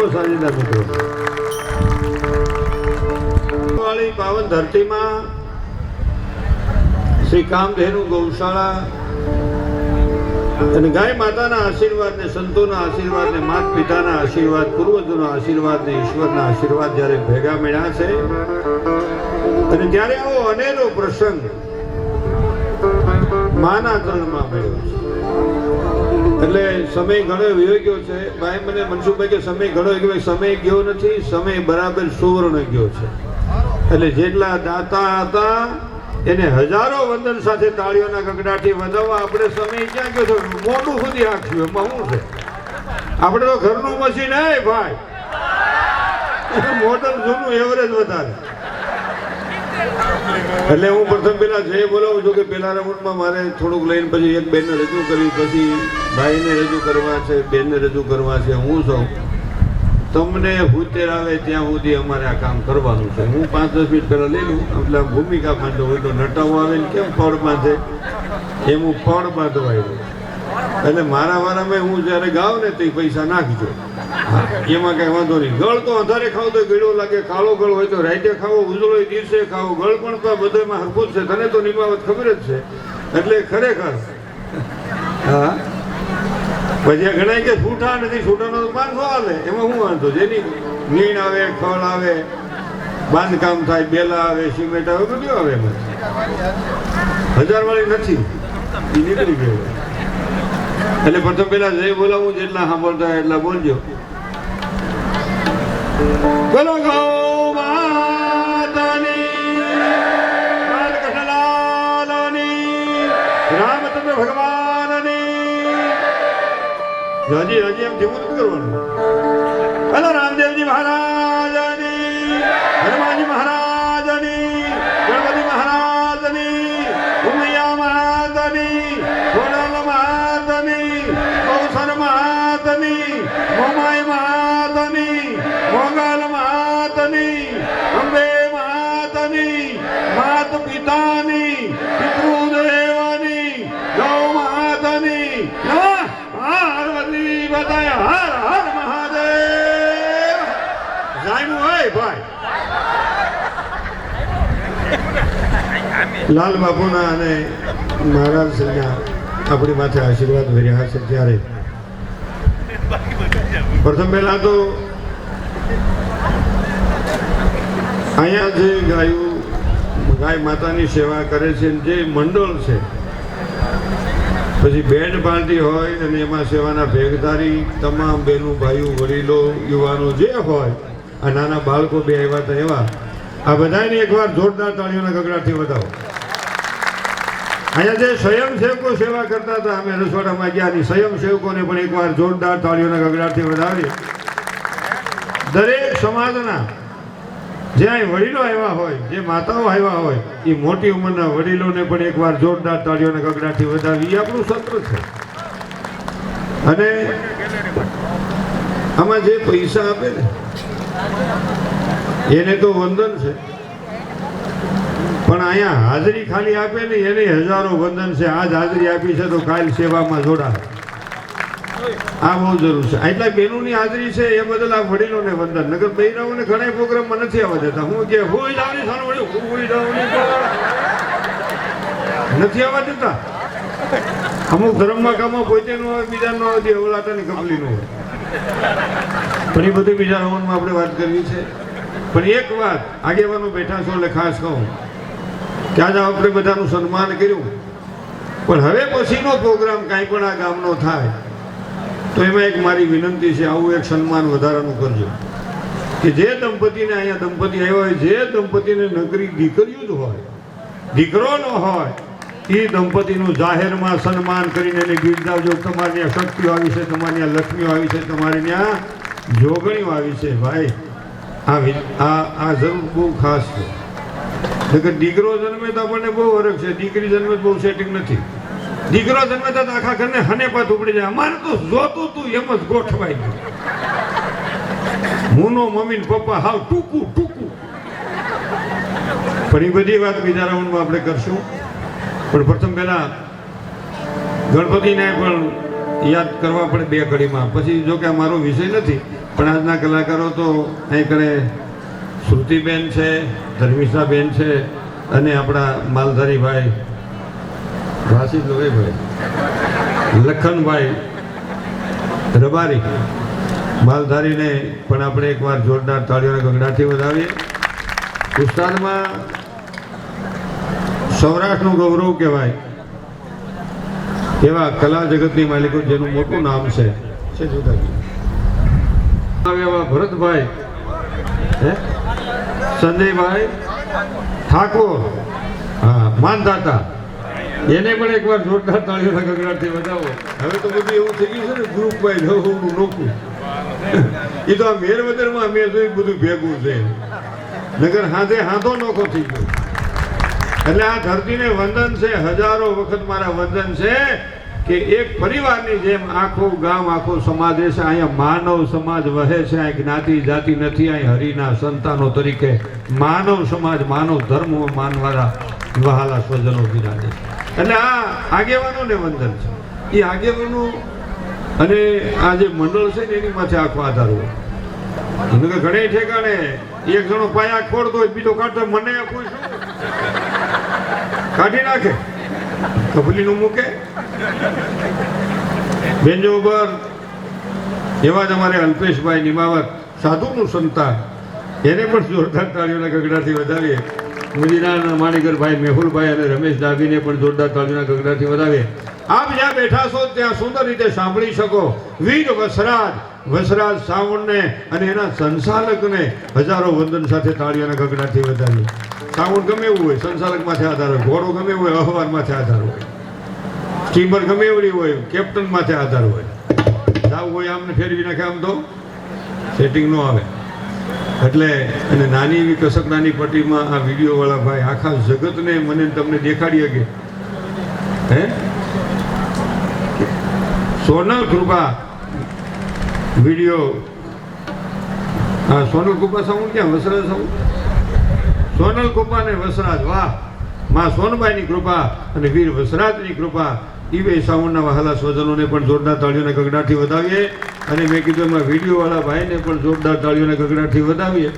વધાવો સાજીદા મિત્રો. વાળી પાવન ધરતીમાં શ્રી કામધેનુ ગૌશાળા અને ગાય માતાના આશીર્વાદ ને સંતોના આશીર્વાદ ને માત પિતાના આશીર્વાદ, પૂર્વજોના આશીર્વાદ ને ઈશ્વરના આશીર્વાદ જ્યારે ભેગા મળ્યા છે, અને ત્યારે આવો અનેરો પ્રસંગ માના તરણમાં મળ્યો છે. એટલે સમય ઘણો વયો ગયો છે. ભાઈ મને મનસુખભાઈ કે સમય ઘણો ગયો. સમય ગયો નથી, સમય બરાબર સુવર્ણ ગયો છે. એટલે જેટલા દાતા હતા, એને હજારો વંદન સાથે તાળીઓના ગગડાથી વધાવવા આપણે સમય ક્યાં ગયો છે? મોટું સુધી આખ્યું એમાં શું છે? આપણે તો ઘરનું મશીન હે ભાઈ. મોટર જૂનું એવરેજ વધારે. એટલે હું પ્રથમ પેલા જય બોલાવું છું કે પેલા રાઉન્ડમાં મારે થોડુંક લઈને પછી એક બેનને રજૂ કરી, પછી ભાઈને રજૂ કરવા છે, બેનને રજૂ કરવા છે, હું સૌ તમને હુતેર આવે ત્યાં સુધી અમારે આ કામ કરવાનું છે. હું પાંચ દસ મિનિટ પહેલાં લઈ લઉં એટલે ભૂમિકા માંડો હોય તો નટાવો આવે ને કેમ ફળ બાંધે? એમ હું ફળ બાંધવા આવ્યો એટલે મારા વારામાં હું જ્યારે ગાવ ને તે પૈસા નાખજો. હા, એમાં કઈ વાંધો નહીં. ગળ તો અંધારે ખાવ તો ગળ્યો લાગે કાળો ગળ હોય તો રાઈતે ખાવો ઉજળો દિવસે ખાવો. ગળ પણ તો બધામાં હરખું છે. તને તો નિમાવત ખબર જ છે. એટલે ખરેખર હા. પછી ઘણા કે છૂટા નથી છૂટાનો તો પાંચસો હાલે એમાં શું વાંધો? જેની નીણ આવે ખળ આવે બાંધકામ થાય બેલા આવે સિમેન્ટ આવે બધું આવે એમાં. હજાર વાળી નથી. એ નીકળી ગયું એટલે પ્રથમ પેલા જય બોલાવું, જેટલા સાંભળતા એટલા બોલજો. બોલો ગૌ માતાની રામચંદ્ર ભગવાનની. હજી હજી એમ જેવું નથી કરવાનું. હલો રામદેવજી મહારાજની, હનુમાનજી મહારાજની, ગણપતિ મહારાજની, ઉમૈયા મહારાજની. માત પિતાની, પિતૃદેવની, ગૌ માતાની પાર્વતી બધાય હર હર મહાદેવ. જાણ્યું હોય ભાઈ? લાલ બાપુના અને મહારાજ શ્રીના આપણી માથે આશીર્વાદ વર્યા હશે ત્યારે. પ્રથમ પહેલા તો અહીંયા જે ગાયું ગાય માતાની સેવા કરે છે જે મંડળ છે, પછી બેન્ડ પાર્ટી હોય અને એમાં સેવાના ભેગદારી તમામ બહેનો, ભાઈઓ, વડીલો, યુવાનો જે હોય, આ નાના બાળકો બે આવ્યા હતા એવા, આ બધાને એકવાર જોરદાર તાળીઓના ગગડાથી વધાવો. અહીંયા જે સ્વયંસેવકો સેવા કરતા હતા, અમે રસોડામાં ગયા ની સ્વયંસેવકોને પણ એકવાર જોરદાર તાળીઓના ગગડાથી વધાવી. દરેક સમાજના જે વડીલો આવ્યા હોય, જે માતાઓ આવ્યા હોય એ મોટી ઉંમરના વડીલોને પણ એકવાર જોરદાર તાળીઓને ગગડાથી વધાવી એ આપણું સત્ર છે. અને આમાં જે પૈસા આપે ને, એને તો વંદન છે. પણ અહીંયા હાજરી ખાલી આપે ને, એને હજારો વંદન છે. આજ હાજરી આપી છે તો કાલ સેવામાં જોડાય આ બહુ જરૂર છે. એટલા બહેનોની હાજરી છે, એ બદલ આ વડીલોને વંદન. નગર બહેરાઓને ઘણા પ્રોગ્રામમાં નથી આવવા દેતા. હું કે, હોય જાવની સારું વળી હોય જાવની નથી આવવા દેતા? અમુક ધર્મમાં કામમાં પોતે નો હોય, બીજા નો હોય દેવલાતાની કપલી નો હોય. પણ એ બધી બીજા રાઉન્ડમાં આપણે વાત કરવી છે. પણ એક વાત, આગેવાનો બેઠા છો એટલે ખાસ કહું કે આજે આપણે બધાનું સન્માન કર્યું. પણ હવે પછીનો પ્રોગ્રામ કાંઈ પણ આ ગામનો થાય. તો એમાં એક મારી વિનંતી છે, આવું એક સન્માન વધારાનું કરજો. કે જે દંપતીને અહીંયા દંપતી આવ્યા હોય, જે દંપતીને નગરી દીકરીઓ જ હોય દીકરો ન હોય, એ દંપતીનું જાહેરમાં સન્માન કરીને એને બિરદાવજો તમારી ત્યાં શક્તિઓ આવી છે, તમારી ત્યાં લક્ષ્મીઓ આવી છે, તમારી ત્યાં જોગણીઓ આવી છે. ભાઈ, આ આ આ જરૂર બહુ ખાસ છે. નકર દીકરો જન્મે તો આપણને બહુ ફરક છે, દીકરી જન્મે બહુ સેટિંગ નથી. દીકરો જન્મે તો આખા ઘરને હને પાત ઉપડી જાય. અમારે તો જોતું તું એમ જ ગોઠવાય ગયું મુનો મમ્મી પપ્પા, હાવ ટૂંકું ટૂંકું. પણ એ બધી વાત બીજા રાઉન્ડમાં આપણે કરશું. પણ પ્રથમ પહેલા ગણપતિને પણ યાદ કરવા પડે બે ઘડીમાં. પછી જો કે મારો વિષય નથી, પણ આજના કલાકારો તો અહીં કડે શ્રુતિબેન છે ધર્મિષાબેન છે, અને આપણા માલધારીભાઈ વાસી ભાઈ. લખનભાઈ રબારી. માલધારીને પણ આપણે એકવાર જોરદાર તાળીઓના ગગડાથી વધાવીએ. ઉસ્તાદમાં સૌરાષ્ટ્રનું ગૌરવ કહેવાય એવા કલા જગતની માલિકો જેનું મોટું નામ છે. એવા ભરતભાઈ સંજયભાઈ ઠાકોર. હા, માનદાતા. એને પણ એકવાર જોરદાર તાળીઓના ગગડાથી વધાવો. હવે તો બધું એવું થઈ ગયું છે ને ગ્રુપ વાઇઝ નવું નોખું. એ તો આ મેરવદરમાં મેં જોયું બધું ભેગું છે. નગર હાથે હાથો નોખો થઈ ગયો. એટલે આ ધરતીને વંદન છે હજારો વખત મારા વંદન છે. કે એક પરિવારની જેમ આખું ગામ, આખો સમાજ છે, અહીંયા માનવ સમાજ વહે છે અહીં જ્ઞાતિ જાતિ નથી અહીં હરિના સંતાનો તરીકે માનવ સમાજ, માનવ ધર્મ માનવાળા વહાલા સ્વજનો બિરાજે. એટલે આ આગેવાનોને વંદન છે. એ આગેવાનો અને આ જે મંડળ છે ને, એની માથે આખો આધાર હોય. ઘણે ઠેકાણે એક જણો પાયા ખોડતો હોય, બીજો કાઢતો મને શું? કાઢી નાખે. કબલીનું મૂકે. બેન્જો ઉપર એવા જ અમારે અલ્પેશભાઈ નિમાવત, સાધુનું સંતાન. એને પણ જોરદાર તાળીઓના ગગડાથી વધાવીએ. મુજીરાના માણીકરભાઈ મેહુલભાઈ અને રમેશ ડાભીને પણ જોરદાર તાળીઓના ગગડાથી વધાવીએ. આપ જ્યાં બેઠા છો ત્યાં સુંદર રીતે સાંભળી શકો. વીર વસરાજ વસરાજ સાવણને અને એના સંચાલકને હજારો વંદન સાથે તાળીઓના ગગડાથી વધાવીએ. સાવણ ગમે એવું હોય સંચાલક માથે આધાર હોય, ઘોડો ગમે એવું હોય અહવાર માથે આધાર હોય. સ્ટીમર ગમે એવડી હોય કેપ્ટન માથે આધાર હોય. સાવ હોય આમને ફેરવી નાખે આમ તો. સેટિંગ ન આવે. એટલે, અને નાની એવી કસકડાની પટ્ટીમાં આ વીડિયો વાળા ભાઈ આખા જગતને મને તમને દેખાડી શકે. હે? સોનલ કૃપા વીડિયો. હા સોનલ કૃપા સાઉન્ડ ક્યાં? વસરાજ સાઉન્ડ? સોનલ કૃપા ને વસરાજ, વાહ. માં સોનબાઈની કૃપા અને વીર વસરાજની કૃપા. બે સાવણના વહાલા સ્વજનોને પણ જોરદાર તાળીઓના ગગડાથી વધાવીએ અને મેં કીધું એમાં વિડીયોવાળા ભાઈને પણ જોરદાર તાળીઓના ગગડાથી વધાવીએ.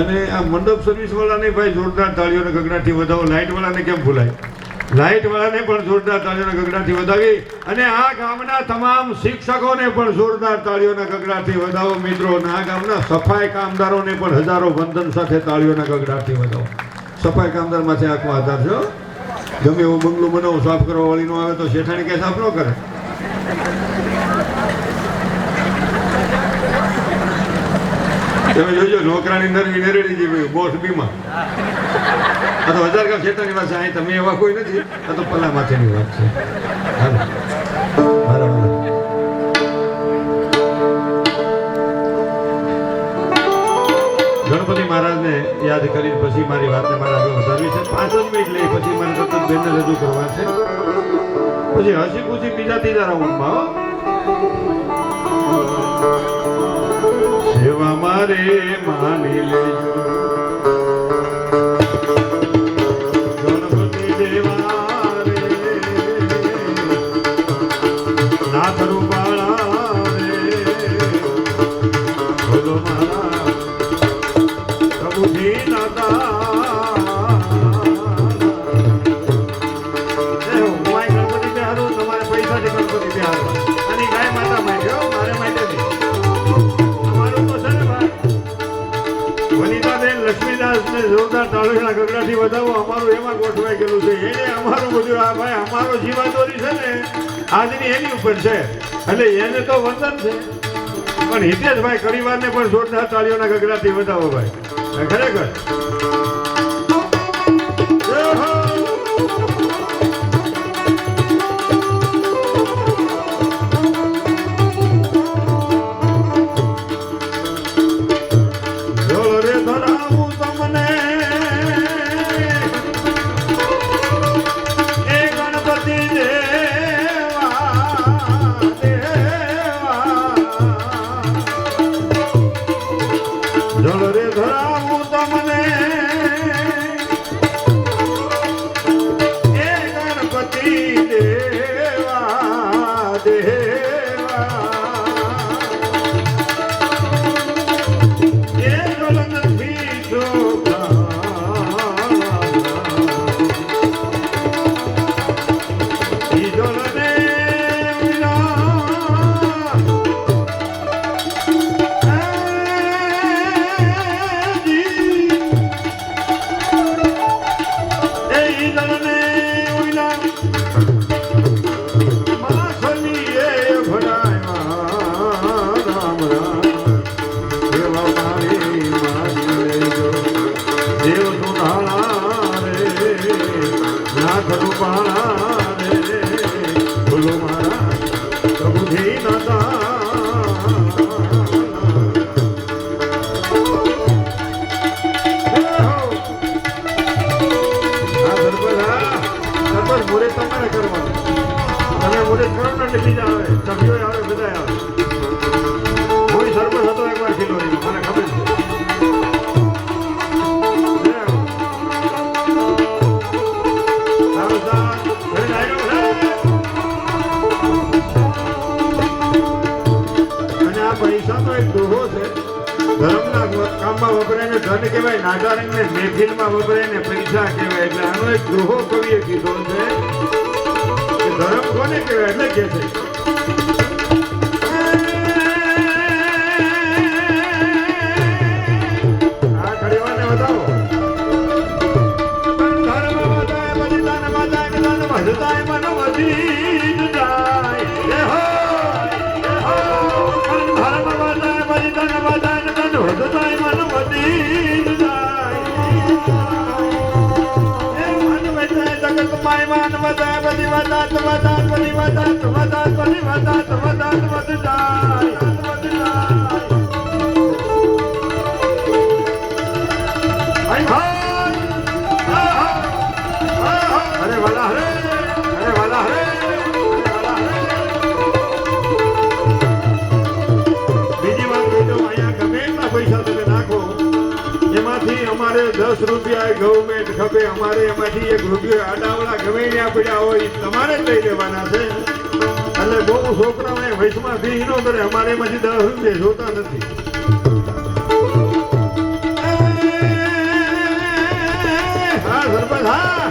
અને આ મંડપ સર્વિસવાળાને ભાઈ જોરદાર તાળીઓના ગગડાથી વધાવો. લાઇટવાળાને કેમ ભૂલાય? લાઇટવાળાને પણ જોરદાર તાળીઓના ગગડાથી વધાવી અને આ ગામના તમામ શિક્ષકોને પણ જોરદાર તાળીઓના ગગડાથી વધાવો. મિત્રો, અને આ ગામના સફાઈ કામદારોને પણ હજારો વંદન સાથે તાળીઓના ગગડાથી વધાવો. સફાઈ કામદાર માથે આધાર છે. ગમે એવું બંગલો બનાવો, સાફ કરવા વાળી નો આવે તો શેઠાણી કે સાફ ન કરે. તમે જોજો નોકરાની નરવી નરેડી જેવી બોસ બીમા આ તો હજાર ગામ શેઠાણી પાસે, અહીં તમે એવા કોઈ નથી. આ તો પલ્લા માથેની વાત છે. હાલો. ગણપતિ મહારાજને યાદ કરી પછી મારી વાતને મારે આગળ વધારવી છે. પાંચ જ મિનિટ લઈ પછી મારે સતત બેનને રજૂ કરવા છે. પછી હસી ખુશી બીજા ત્રીજા રાઉન્ડમાં. સેવા મારે માની લેજો. આજની એની ઉપર છે. એટલે એને તો વંદન છે. પણ હિતેશભાઈ ઘણીવારને પણ જોરદાર તાળીઓના ગગરાથી વધાવો ભાઈ. ખરેખર. તમે મોડે કરો ને બીજા આવે સભ્યો આવે બધા આવે. હું સરપંચ હતો એકવાર કિલો મને ખબર આ પૈસાનો એક દોહો છે. ધર્મના કામમાં વપરાય ને ધન કહેવાય નાગારંગ ને મહેફિલમાં વપરાય ને પૈસા કહેવાય. એટલે આનો એક દોહો કવિએ કીધો છે. ધર્મ કોને કહેવાય એટલે કે છે અરે વાલા હરે દસ રૂપિયા ગવર્મેન્ટ ખપે, અમારે એમાંથી એક રૂપિયો આડાવડા ગમે ત્યાં પડ્યા હોય તમારે જ લઈ લેવાના છે. એટલે બહુ છોકરાઓને વૈશમાં ફી ન કરે અમારે એમાંથી દસ રૂપિયા જોતા નથી. હા, સરપંચ, હા.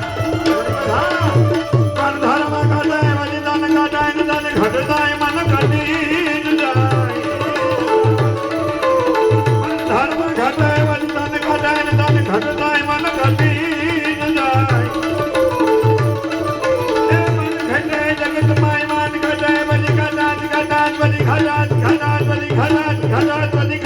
கலாச்சதி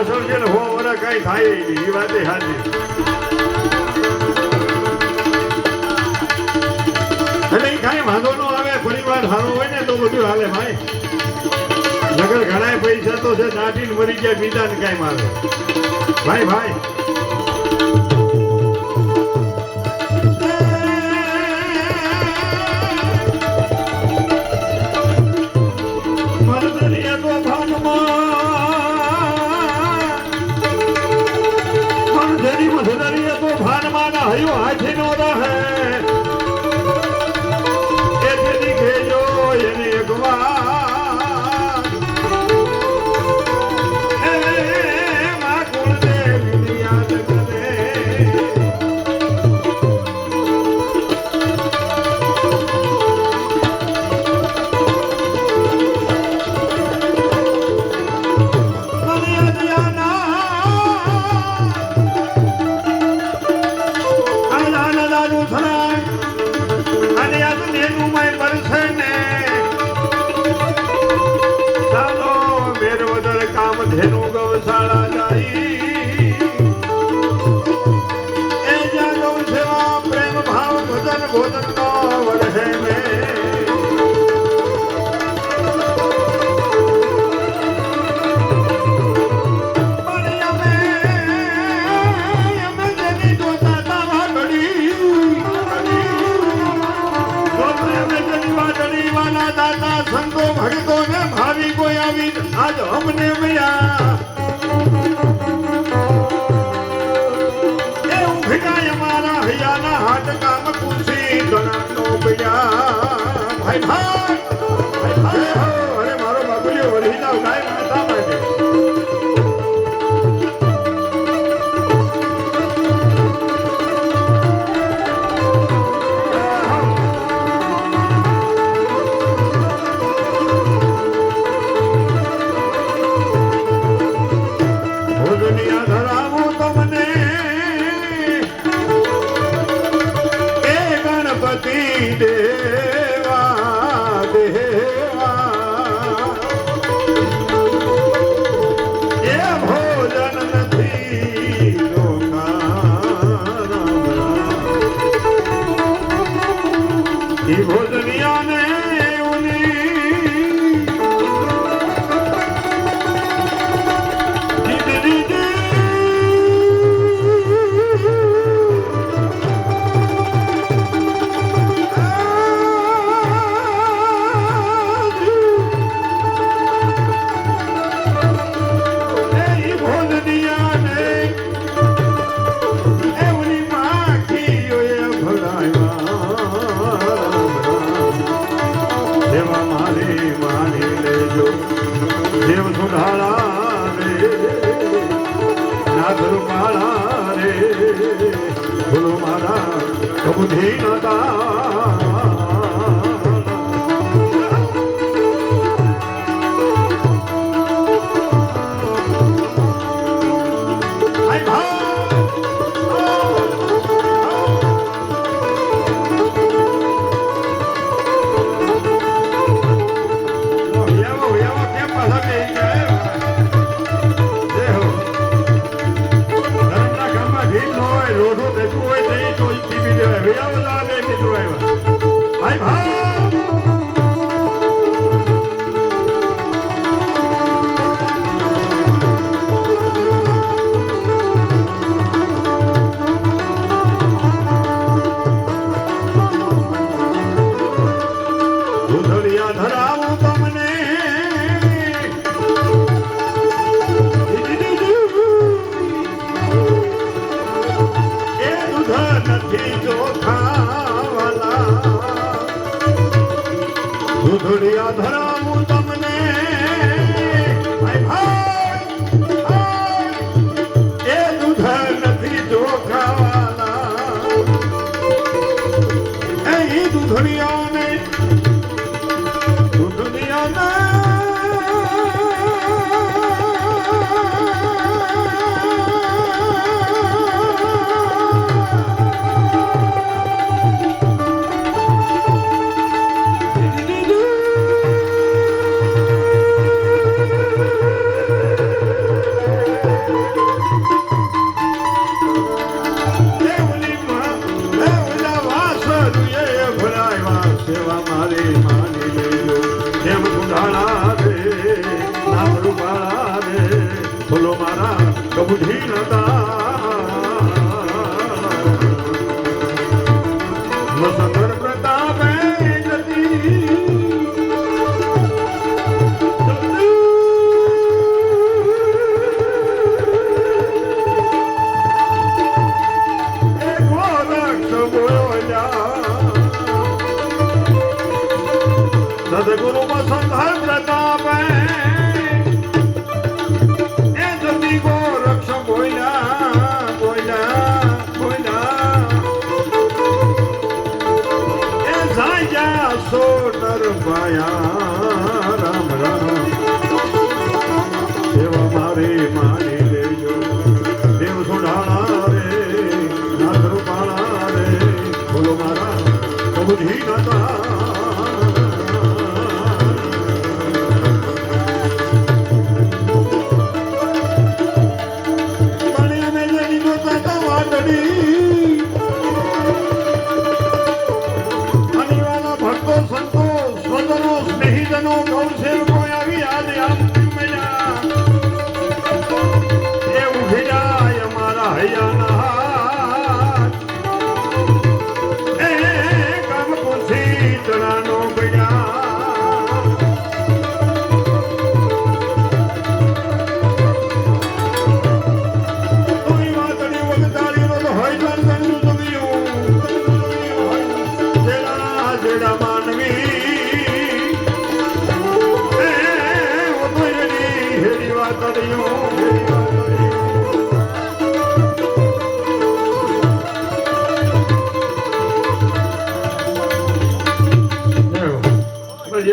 હારા છે ને હો વરસ કાંઈ થાય એ વાતે સાચી એટલે કઈ વાંધો ન આવે, પરિવાર સારો હોય ને તો બધું હાલે ભાઈ નગર ઘણા પૈસા તો છે દાટીને મરી ગયા બીજા ને કાંઈ મારે. ભાઈ ભાઈ સંતો ભક્તો ને ભાવી કોઈ આવી આજ અમને મળ્યા. એ ઉભીના અમારા હૈયાના હાથ કામ પૂછી ગણાનો બયા ભાઈ ભાઈ வீடு દેવ સુધારા રે નાથ રૂપાળા રે. ભૂલો મારા કબુધી નતા. સદગુરુ વસુંધર પ્રતાપ. એ જતી ગોરક્ષ ભોયના ભોયના ભોયના એ જાય સો નર માયા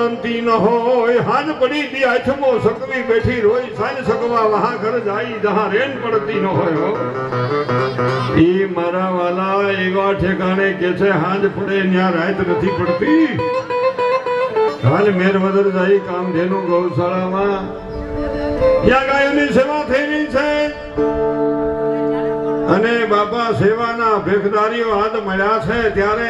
પડંતી ન હોય, હાજ પડી દી આથમો સકવી બેઠી રોય, સાંજ વહા ઘર જાઈ જહા રેન પડતી ન હોય ઈ મારા વાલા એવા ઠેકાણે કે છે, હાંજ પડે ન્યા રાત નથી પડતી. હાલ મેરવદર જાય કામધેનુ ગૌશાળામાં. ત્યાં ગાયોની સેવા થઈ છે. અને બાપા સેવાના ભેખદારીઓ હાથ મળ્યા છે. ત્યારે